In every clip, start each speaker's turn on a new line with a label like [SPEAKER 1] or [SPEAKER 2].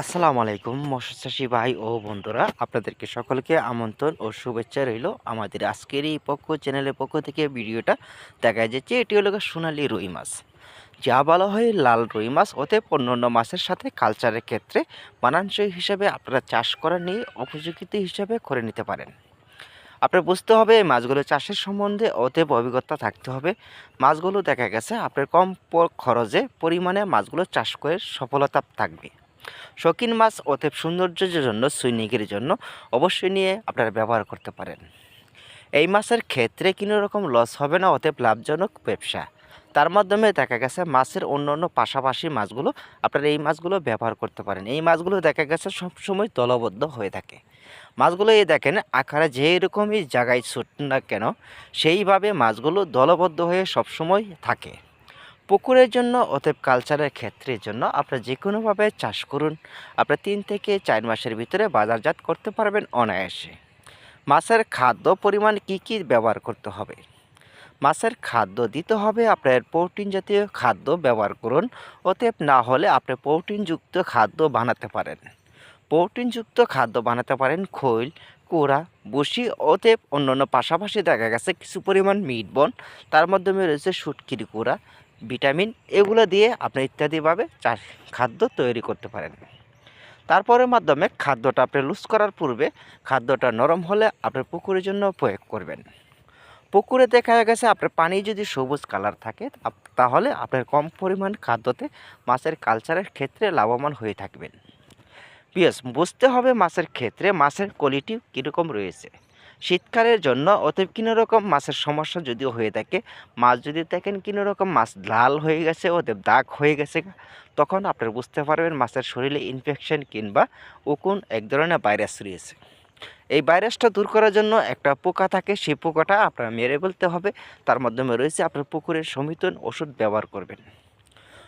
[SPEAKER 1] আসসালামু আলাইকুম মৎস্যচাষী ভাই ও বন্ধুরা, আপনাদেরকে সকলকে আমন্ত্রণ ও শুভেচ্ছা রইল আমাদের আজকের এই পক্ষ চ্যানেলের পক্ষ থেকে ভিডিওটা দেখা যাচ্ছে, এটি হলো সোনালী রুই মাছ। যা বলা হয় লাল রুই মাছ ওতে অন্যান্য মাছের সাথে কালচারের ক্ষেত্রে মানানসই হিসাবে আপনারা চাষ করা নিয়ে উপযোগিতা হিসাবে করে নিতে পারেন। আপনার বুঝতে হবে এই মাছগুলো চাষের সম্বন্ধে, অতএব অভিজ্ঞতা থাকতে হবে। মাছগুলো দেখা গেছে, আপনার কম খরচে পরিমাণে মাছগুলো চাষ করে সফলতা থাকবে। শৌখিন মাছ অতএব সৌন্দর্যের জন্য সুইনিকের জন্য অবশ্যই নিয়ে আপনারা ব্যবহার করতে পারেন। এই মাছের ক্ষেত্রে কোনো রকম লস হবে না অতএব লাভজনক ব্যবসা। তার মাধ্যমে দেখা গেছে মাছের অন্য অন্য পাশাপাশি মাছগুলো, আপনারা এই মাছগুলো ব্যবহার করতে পারেন। এই মাছগুলো দেখা গেছে সবসময় দলবদ্ধ হয়ে থাকে। মাছগুলো এই দেখেন, আকারে যেই রকমই জায়গায় ছুট না কেন, সেইভাবে মাছগুলো দলবদ্ধ হয়ে সবসময় থাকে। পুকুরের জন্য অতএব কালচারের ক্ষেত্রের জন্য আপনারা যে কোনোভাবে চাষ করুন। আপনার তিন থেকে চার মাসের ভিতরে বাজারজাত করতে পারবেন অনায়াসে। মাছের খাদ্য পরিমাণ কি কি ব্যবহার করতে হবে? মাছের খাদ্য দিতে হবে আপনার প্রোটিন জাতীয় খাদ্য ব্যবহার করুন। অতএব না হলে আপনি প্রোটিনযুক্ত খাদ্য বানাতে পারেন। প্রোটিনযুক্ত খাদ্য বানাতে পারেন খৈল, কোড়া বসি অতএব অন্যান্য পাশাপাশি দেখা গেছে কিছু পরিমাণ মিটবন তার মাধ্যমে রয়েছে সুটকিরি কোড়া ভিটামিন এগুলো দিয়ে আপনি ইত্যাদিভাবে চাষ খাদ্য তৈরি করতে পারেন। তারপরের মাধ্যমে খাদ্যটা আপনি লুজ করার পূর্বে খাদ্যটা নরম হলে আপনার পুকুরের জন্য প্রয়োগ করবেন। পুকুরে দেখা গেছে আপনার পানি যদি সবুজ কালার থাকে তাহলে আপনার কম পরিমাণ খাদ্যতে মাছের কালচারের ক্ষেত্রে লাভবান হয়ে থাকবেন। পিএস বুঝতে হবে মাছের ক্ষেত্রে মাছের কোয়ালিটি কীরকম রয়েছে। শীতকালের জন্য অতএব কোনো রকম মাছের সমস্যা যদিও হয়ে থাকে, মাছ যদি দেখেন কোনো রকম মাছ লাল হয়ে গেছে ওদের দাগ হয়ে গেছে, তখন আপনারা বুঝতে পারবেন মাছের শরীরে ইনফেকশন কিংবা উকুন এক ধরনের ভাইরাস রয়েছে। এই ভাইরাসটা দূর করার জন্য একটা পোকা থাকে, সেই পোকাটা আপনারা মেরে ফেলতে হবে, তার মাধ্যমে রয়েছে আপনার পুকুরের সমিতন ওষুধ ব্যবহার করবেন।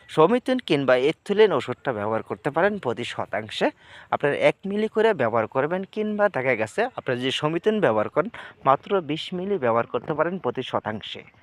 [SPEAKER 1] সমিতন কিংবা এথুলিন ওষুধটা ব্যবহার করতে পারেন প্রতি শতাংশে। আপনার এক মিলি করে ব্যবহার করবেন কিংবা দেখা গেছে, আপনার যে সমিতুন ব্যবহার করেন, মাত্র বিশ মিলি ব্যবহার করতে পারেন প্রতি শতাংশে।